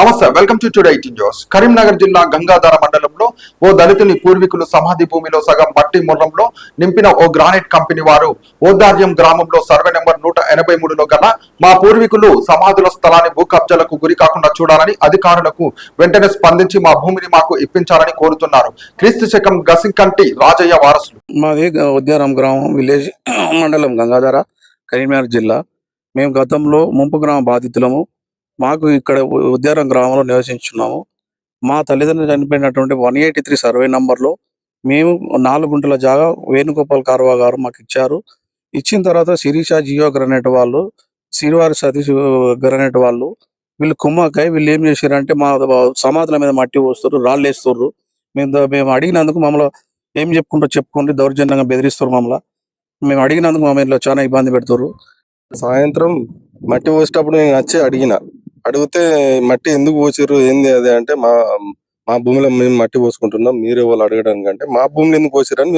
నమస్తే welcome to today eighteen news. Karimnagar జిల్లా గంగాధర మండలంలో ఓ దళితుని పూర్వీకులు సమాధి భూమిలో సగం మట్టి ముర్రంలో నింపిన ఓ గ్రానైట్ కంపెనీ వారు ఓదార్యం గ్రామంలో సర్వే నెంబర్ నూట ఎనభై మూడులో కన్నా మా పూర్వీకులు సమాధుల స్థలాన్ని భూ కబ్జాలకు గురి కాకుండా చూడాలని అధికారులకు వెంటనే స్పందించి మా భూమిని మాకు ఇప్పించాలని కోరుతున్నారు. క్రీస్తు శకం గసింకంటి రాజయ్య వారసులు. మాది ఉద్యారం గ్రామం విలేజ్ మండలం గంగాధర కరీంనగర్ జిల్లా. మేము గతంలో ముంపు గ్రామ బాధితులము. మాకు ఇక్కడ ఉద్యారం గ్రామంలో నివసించున్నాము. మా తల్లిదండ్రులు చనిపోయినటువంటి వన్ ఎయిటీ త్రీ సర్వే నంబర్లో మేము నాలుగు గుంటల జాగా వేణుగోపాల్ కార్వా గారు మాకు ఇచ్చారు. ఇచ్చిన తర్వాత శిరీష జియో గ్రనైట్ వాళ్ళు శ్రీవారి సతీష్ గ్రనైట్ వాళ్ళు వీళ్ళు కుమ్మకాయ వీళ్ళు ఏం చేశారంటే మా సమాధుల మీద మట్టి పోస్తారు రాళ్ళు వేస్తారు మేము మేము అడిగినందుకు మమ్మల్ని ఏం చెప్పుకుంటూ చెప్పుకుంటూ దౌర్జన్యంగా బెదిరిస్తారు మమ్మల్ని. మేము అడిగినందుకు మమ్మల్ని చాలా ఇబ్బంది పెడుతున్నారు సాయంత్రం మట్టి పోసేటప్పుడు నేను వచ్చి అడిగిన అడిగితే మట్టి ఎందుకు పోసారు ఏంది అది? అంటే మా మా భూమిలో మేము మట్టి పోసుకుంటున్నాం. మీరే వాళ్ళు అడగడానికి. అంటే మా భూమిలో ఎందుకు పోసారని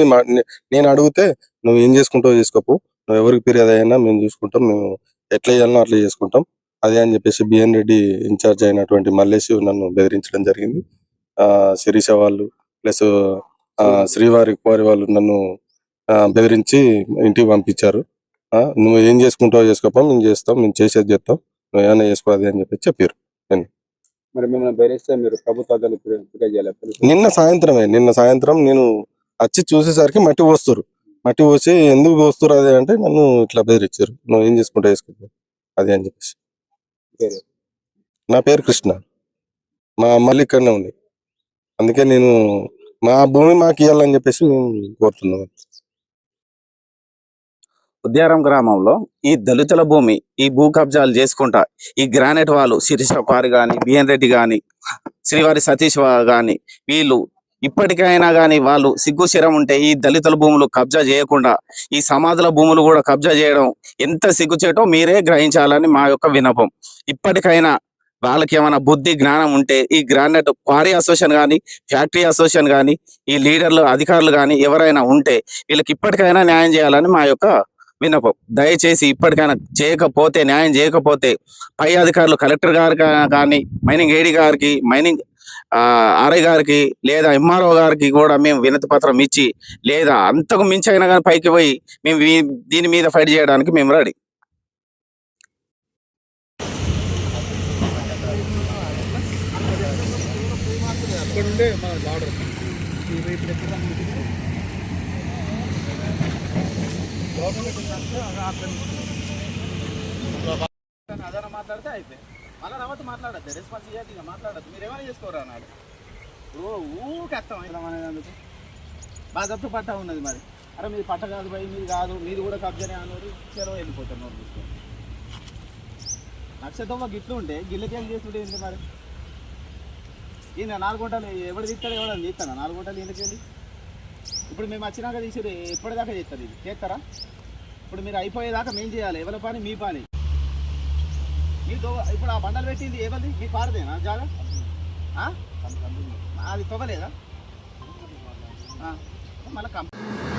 నేను అడిగితే నువ్వు ఏం చేసుకుంటావు చేసుకోపు. నువ్వు ఎవరికి ఫిర్యాదు అయినా మేము చూసుకుంటాం. మేము ఎట్లా చేయాలనో అట్లా చేసుకుంటాం. అదే అని చెప్పేసి బిఎన్ రెడ్డి ఇన్ఛార్జ్ అయినటువంటి మల్లేసి నన్ను బెదిరించడం జరిగింది. ఆ శిరీష వాళ్ళు ప్లస్ శ్రీవారి కుమారి వాళ్ళు నన్ను ఆ, బెదిరించి ఇంటికి పంపించారు. నువ్వు ఏం చేసుకుంటావు చేసుకోపా. మేము చేస్తాం. మేము చేసేది చేస్తాం. నువ్వు ఏమైనా చేసుకోవాలి అని చెప్పి చెప్పారు మరి మిమ్మల్ని బెదిరిస్తే మీరు. నిన్న సాయంత్రమే నిన్న సాయంత్రం నేను వచ్చి చూసేసరికి మట్టి పోస్తారు మట్టి పోసి ఎందుకు పోస్తారు అది అంటే నన్ను ఇట్లా బెదిరించారు నువ్వు ఏం చేసుకుంటా చేసుకో అది అని చెప్పేసి? నా పేరు కృష్ణ. మా అమ్మలు ఇక్కడనే ఉంది. అందుకే నేను మా భూమి మాకు ఇవ్వాలని చెప్పేసి మేము కోరుతున్నాం ఉద్యారం గ్రామంలో ఈ దళితుల భూమి ఈ భూ కబ్జాలు చేసుకుంటా ఈ గ్రానైట్ వాళ్ళు శిరీష కారు గాని బిఎన్ రెడ్డి గాని శ్రీవారి సతీష్ కానీ గాని వీళ్ళు ఇప్పటికైనా గాని వాళ్ళు సిగ్గు శిరం ఉంటే ఈ దళితుల భూములు కబ్జా చేయకుండా ఈ సమాధుల భూములు కూడా కబ్జా చేయడం ఎంత సిగ్గుచేటో మీరే గ్రహించాలని మా యొక్క వినపం ఇప్పటికైనా వాళ్ళకి ఏమైనా బుద్ధి జ్ఞానం ఉంటే ఈ గ్రానైట్ క్వారీ అసోసియేషన్ గాని ఫ్యాక్టరీ అసోసియేషన్ గాని ఈ లీడర్లు అధికారులు కానీ ఎవరైనా ఉంటే వీళ్ళకి ఇప్పటికైనా న్యాయం చేయాలని మా యొక్క విన్నపం దయచేసి ఇప్పటికైనా చేయకపోతే న్యాయం చేయకపోతే పై అధికారులు కలెక్టర్ గారు కానీ మైనింగ్ ఏడి గారికి మైనింగ్ ఆర్ఐ గారికి లేదా ఎంఆర్ఓ గారికి కూడా మేము వినతి పత్రం ఇచ్చి లేదా అంతకు మించి అయినా కానీ పైకి పోయి మేము దీని మీద ఫైట్ చేయడానికి మేము రెడీ. అదన మాట్లాడితే అయిపోయి మళ్ళీ తర్వాత మాట్లాడద్దు రెస్పాన్స్ ఇవ్వద్దు ఇక మాట్లాడద్దు. మీరు ఏమైనా చేసుకోరా అన్నాడు. ఇప్పుడు ఊరికి అర్థం అనేందుకు బాధతో పట్ట ఉన్నది మరి. అరే మీది పట్ట కాదు భయ్ మీది కాదు మీది కూడా కబ్జనే అన్నారు చెరవ వెళ్ళిపోతారు నోరు చూసుకొని నక్షత్రం గిట్లు ఉంటే గిల్లకేం చేస్తుంటే ఏంటి మరి? ఈయన నాలుగు గంటలు ఎవడు తీస్తాడు ఎవడని తీస్తాను నాలుగు గంటలు ఈయనకెళ్ళి? ఇప్పుడు మేము వచ్చినాక తీసేది ఎప్పటిదాకా చేస్తారు ఇది. చేస్తారా? ఇప్పుడు మీరు అయిపోయేదాకా మేము చేయాలి. ఎవరి పని? మీ పని. మీ దో ఇప్పుడు ఆ బండలు పెట్టింది ఏమంది మీ పారదేనా జాగా అది తొగలేదా మళ్ళీ కంపెనీ